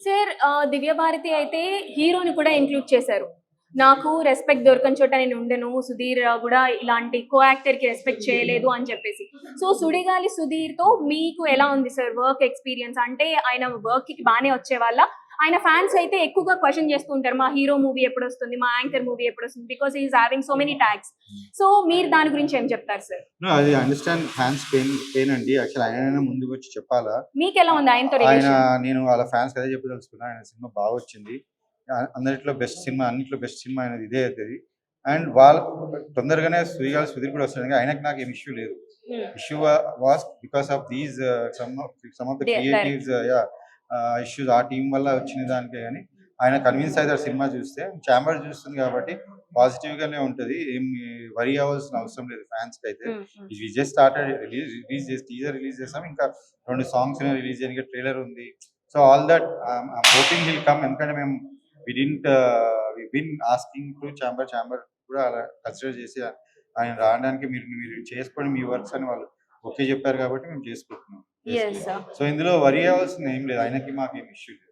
Sir ఆ, దివ్య భారతి అయితే హీరోని కూడా ఇంక్లూడ్ చేశారు. నాకు రెస్పెక్ట్ దొరకని చోట నేను ఉండను సుధీర్ కూడా ఇలాంటి కో యాక్టర్కి రెస్పెక్ట్ చేయలేదు అని చెప్పేసి. సో సుడిగాలి సుధీర్తో మీకు ఎలా ఉంది సార్ వర్క్ ఎక్స్పీరియన్స్ అంటే ఆయన వర్క్కి బాగానే వచ్చే వాళ్ళ ఆయన ఫ్యాన్స్ అయితే ఎక్కువగా క్వశ్చన్ చేస్తూ ఉంటారు మా హీరో మూవీ ఎప్పుడు వస్తుంది మా యాంకర్ మూవీ ఎప్పుడు వస్తుంది because is having so many tags so మీరు దాని గురించి ఏం చెప్తారు సార్ అది అండర్స్టాండ్ ఫ్యాన్స్ పెయిన్ పెయిన్ అండి. యాక్చువల్ ఆయన ముందుకు వచ్చి చెప్పాలా? మీకు ఎలా ఉంది? ఆయనతో ఆయన నేను వాళ్ళ ఫ్యాన్స్ అదే చెప్పదలుచుకున్నా. ఆయన సినిమా బాగా వచ్చింది. అందరిట్లో బెస్ట్ సినిమా అన్నిట్లో బెస్ట్ సినిమా అనేది ఇదే అవుతుంది అండ్ వాళ్ళ తొందరగానే సుధీర్ సుధీర్ కూడా వస్తుంది ఆయనకు నాకు ఏం ఇష్యూ లేదు. Issue was because of these some of the creatives yeah issues ah team వల్ల వచ్చిన దానికే కానీ ఆయన కన్విన్స్ అవుతారు సినిమా చూస్తే ఛాంబర్ చూస్తుంది కాబట్టి పాజిటివ్ గానే ఉంటది. ఏం వరి అవ్వాల్సిన అవసరం లేదు ఫ్యాన్స్కి అయితే we just started release release చేసి టీజర్ రిలీజ్ చేసాం. ఇంకా రెండు సాంగ్స్ రిలీజ్ చేయడానికి ట్రైలర్ ఉంది. So all that hoping will come ఎందుకంటే మేము we didn't we been asking to chamber chamber కూడా అలా కన్సిడర్ చేసి ఆయన రావడానికి మీరు మీరు చేసుకోండి మీ వర్క్స్ అని వాళ్ళు ఓకే చెప్పారు కాబట్టి మేము చేసుకుంటున్నాం. సో ఇందులో వరి అవ్వాల్సింది ఏం లేదు. ఆయనకి మాకు ఏం ఇష్యూ లేదు.